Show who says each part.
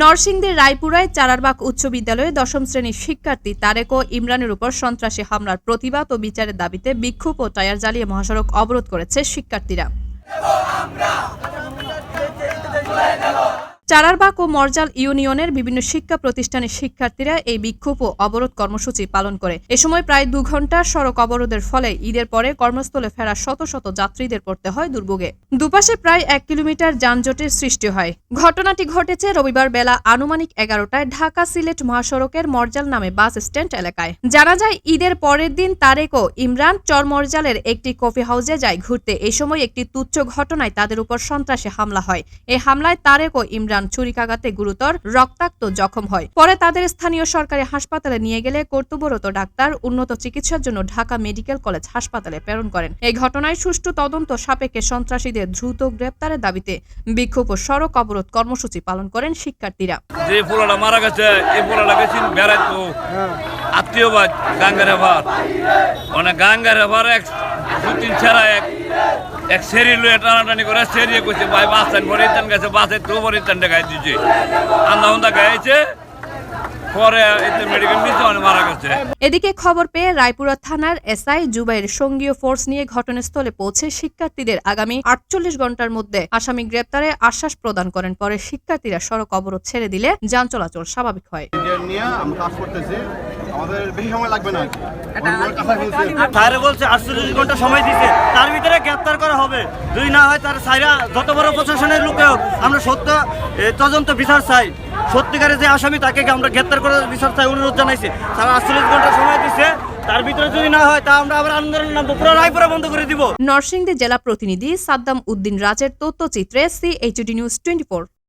Speaker 1: নরসিংদীর রায়পুরায় চারারবাগ উচ্চ বিদ্যালয়ে দশম শ্রেণীর শিক্ষার্থী তারেক ও ইমরানের উপর সন্ত্রাসী হামলার প্রতিবাদ ও বিচারের দাবিতে বিক্ষোভ ও টায়ার জ্বালিয়ে মহাসড়ক অবরোধ করেছে শিক্ষার্থীরা চারারবাগ ও মর্জাল ইউনিয়নের বিভিন্ন শিক্ষা প্রতিষ্ঠানের শিক্ষার্থীরা এই বিক্ষোভ ও অবরোধ কর্মসূচি পালন করে এ সময় প্রায় দু ঘন্টা সড়ক অবরোধের ফলে ঈদের পরে কর্মস্থলে ফেরা শত শত যাত্রীদের পড়তে হয় দুর্ভোগে দুপাশে প্রায় এক কিলোমিটার যানজটের সৃষ্টি হয় ঘটনাটি ঘটেছে রবিবার বেলা আনুমানিক এগারোটায় ঢাকা সিলেট মহাসড়কের মর্জাল নামে বাস স্ট্যান্ড এলাকায় জানা যায় ঈদের পরের দিন তারেক ও ইমরান চরমর্জালের একটি কফি হাউসে যায় ঘুরতে এ সময় একটি তুচ্ছ ঘটনায় তাদের উপর সন্ত্রাসে হামলা হয় এই হামলায় তারেক ও ইমরান রান ছুরিকাঘাতে গুরুতর রক্তাক্ত জখম হয় পরে তাদের স্থানীয় সরকারি হাসপাতালে নিয়ে গেলে কর্তব্যরত ডাক্তার উন্নত চিকিৎসার জন্য ঢাকা মেডিকেল কলেজ হাসপাতালে প্রেরণ করেন এই ঘটনায় সুষ্ঠু তদন্ত সাপেক্ষে সন্ত্রাসীদের দ্রুত গ্রেপ্তারের দাবিতে বিক্ষোভ ও সড়ক অবরোধ কর্মসূচি পালন করেন শিক্ষার্থীরা গাঙ্গার অনেক গাঙ্গার এক দু তিন ছাড়া এক এক সেরি লুয়ে টানাটানি করে সেরিয়ে কইছে ভাই বাসেন বরিতান গেছে বাসে তো বরিতান গায়ে দিছে আন্দা হন্দা গাইছে এদিকে খবর পেয়ে রায়পুরা থানার এসআই জুবাইর সঙ্গীয় ফোর্স নিয়ে ঘটনাস্থলে পৌঁছে শিক্ষার্থীদের আগামী আটচল্লিশ ঘন্টার মধ্যে আসামি গ্রেপ্তারে আশ্বাস প্রদান করেন পরে শিক্ষার্থীরা সড়ক অবরোধ ছেড়ে দিলে যান চলাচল স্বাভাবিক হয় আমাদের সত্যিকারের
Speaker 2: যে আসামি তাকে আমরা গ্রেপ্তার করার বিচার চাই অনুরোধ জানাইছি তারা আটচল্লিশ ঘন্টা সময় দিচ্ছে তার ভিতরে যদি না হয় তা আমরা আবার আন্দোলনের নাম পুরো রায়পুরা বন্ধ করে দিব নরসিংদী জেলা প্রতিনিধি সাদ্দাম উদ্দিন রাজের তথ্যচিত্রে সিএইচডি নিউজ টোয়েন্টি